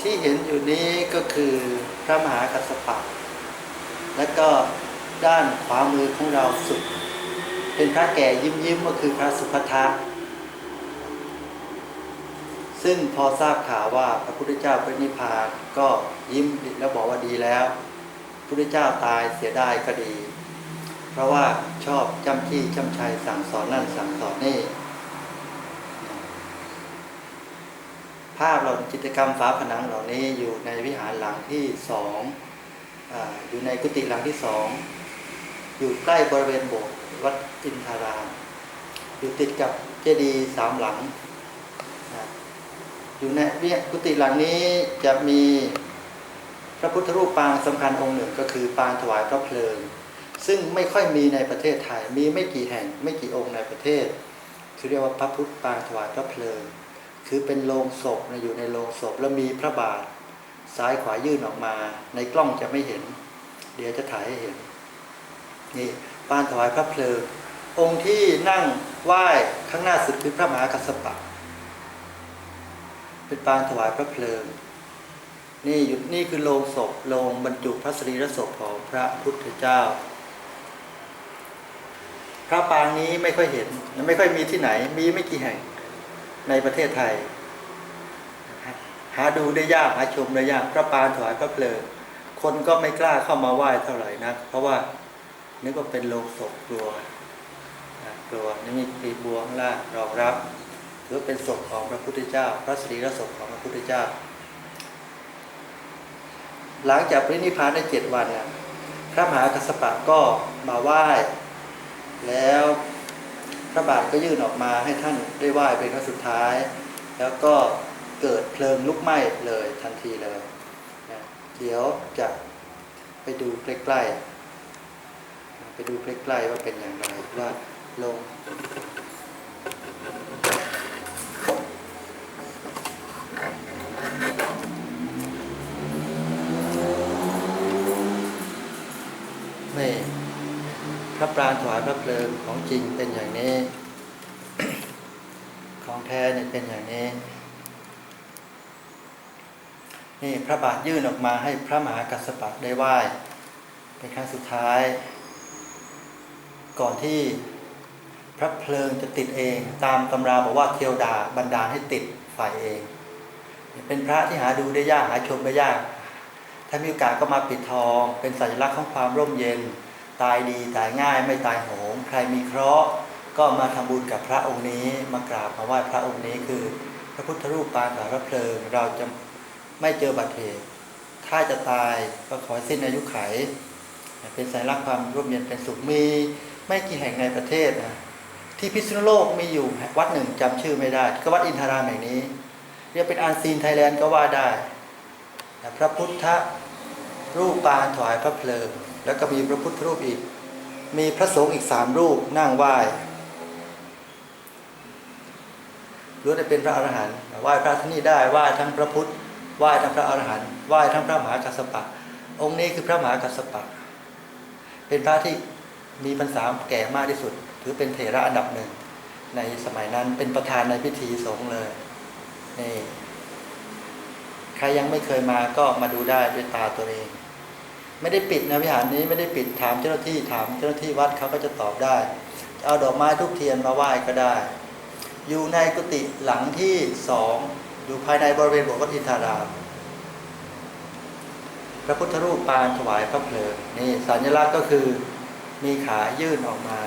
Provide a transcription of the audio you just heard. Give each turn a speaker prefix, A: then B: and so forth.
A: ที่เห็นอยู่นี้ก็คือพระมหากัสสปะ และก็ด้านขวามือของเราสุด เป็นพระแก่ยิ้มยิ้มๆก็คือพระสุภัทะซึ่งพอทราบข่าวว่าพระพุทธเจ้าปรินิพพานก็ยิ้มแล้วบอกว่าดีแล้วพระพุทธเจ้าตายเสียได้ก็ดี เพราะว่าชอบจำที่จำชัยสั่งสอนนั่นสั่งสอนนี่ ภาพเราจิตกรรมฝาผนังเหล่านี้อยู่ในวิหารหลังที่สองออยู่ในกุฏิหลังที่สอง อยู่ใกล้บริเวณโบสถ์วัดอินทาราม อยู่ติดกับเจดีย์สามหลัง อยู่ในเนี่ยกุฏิหลังนี้จะมีพระพุทธรูปปางสำคัญองค์หนึ่งก็คือปางถวายพระเพลิง ซึ่งไม่ค่อยมีในประเทศไทยมีไม่กี่แห่งไม่กี่องค์ในประเทศคือเรียกว่าพระพุทธปางถวายพระเพลิง คือเป็นโลงศพนะอยู่ในโลงศพแล้วมีพระบาท ซ้ายขวายื่นออกมา ในกล้องจะไม่เห็น เดี๋ยวจะถ่ายให้เห็น นี่ปานถวายพระเพลิง องค์ที่นั่งไหว้ข้างหน้าสุดคือพระมหากัสสปะ เป็นปานถวายพระเพลิง นี่อยู่นี่คือโลงศพโลงบรรจุพระสรีระศพของพระพุทธเจ้า พระปางนี้ไม่ค่อยเห็นไม่ค่อยมีที่ไหน มีไม่กี่แห่ง ในประเทศไทย หาดูได้ยากหาชมได้ยากพระปางถวายพระเพลิงคนก็ไม่กล้าเข้ามาไหว้เท่าไหร่นะเพราะว่านึกว่าเป็นโลงศพกลัวกลัวนี่มีปีบวงล่างรองรับถือเป็นศพของพระพุทธเจ้า พระสรีระศพของพระพุทธเจ้า หลังจากปรินิพพานได้เจ็ดวันเนะพระมหากัสสปะก็มาไหว้ แล้ว พระบาทก็ยื่นออกมาให้ท่านได้ไหว้เป็นครั้งสุดท้าย แล้วก็เกิดเพลิงลุกไหม้เลยทันทีเลยนะเดี๋ยวจะไปดูใกล้ๆ ไปดูใกล้ๆว่าเป็นอย่างไรว่าลง พระปรางถวายพระเพลิงของจริงเป็นอย่างนี้ ของแท้เนี่ยเป็นอย่างนี้ นี่พระบาทยื่นออกมาให้พระมหากัสสปะได้ไหว้เป็นครั้งสุดท้าย ก่อนที่พระเพลิงจะติดเอง ตามตำราบอกว่าเทวดาบันดาลให้ติดไฟเอง เป็นพระที่หาดูได้ยากหาชมได้ยาก ถ้ามีโอกาสก็มาปิดทอง เป็นสัญลักษณ์ของความร่มเย็น ตายดีตายง่ายไม่ตายโหง ใครมีเคราะห์ก็มาทำบุญกับพระองค์นี้ มากราบมาไหว้พระองค์นี้คือ พระพุทธรูปปางถวายพระเพลิง เราจะไม่เจอบัติเหตุถ้าจะตายก็ขอสิ้นอายุไข เป็นสัญลักษณ์ความร่มเย็นเป็นสุขมีไม่กี่แห่งในประเทศนะที่พิษณุโลกมีอยู่วัดหนึ่งจำชื่อไม่ได้ ก็วัดอินทารามแห่งนี้ เรียกเป็นอันซีนไทยแลนด์ก็ว่าได้ พระพุทธรูปปางถวายพระเพลิง แล้วก็มีพระพุทธรูปอีก มีพระสงฆ์อีกสามรูปนั่งไหว้ล้วนแต่เป็นพระอรหันต์ไหว้พระที่นี่ได้ไหว้ทั้งพระพุทธไหว้ทั้งพระอรหันต์ไหว้ทั้งพระมหากัสสปะ องค์นี้คือพระมหากัสสปะ เป็นพระที่มีพรรษาแก่มากที่สุด ถือเป็นเถระอันดับหนึ่ง ในสมัยนั้นเป็นประธานในพิธีสงฆ์เลยนี่ใครยังไม่เคยมาก็มาดูได้ด้วยตาตัวเอง ไม่ได้ปิดนะวิหารนี้ไม่ได้ปิดถามเจ้าหน้าที่ถามเจ้าหน้าที่วัดเขาก็จะตอบได้ เอาดอกไม้ทุกเทียนมาไหว้ก็ได้ อยู่ในกุฏิหลังที่สองอยู่ภายในบริเวณโบสถ์วัดอินทารามพระพุทธรูปปางถวายพระเพลิงนี่สัญลักษณ์ก็คือมีขายื่นออกมา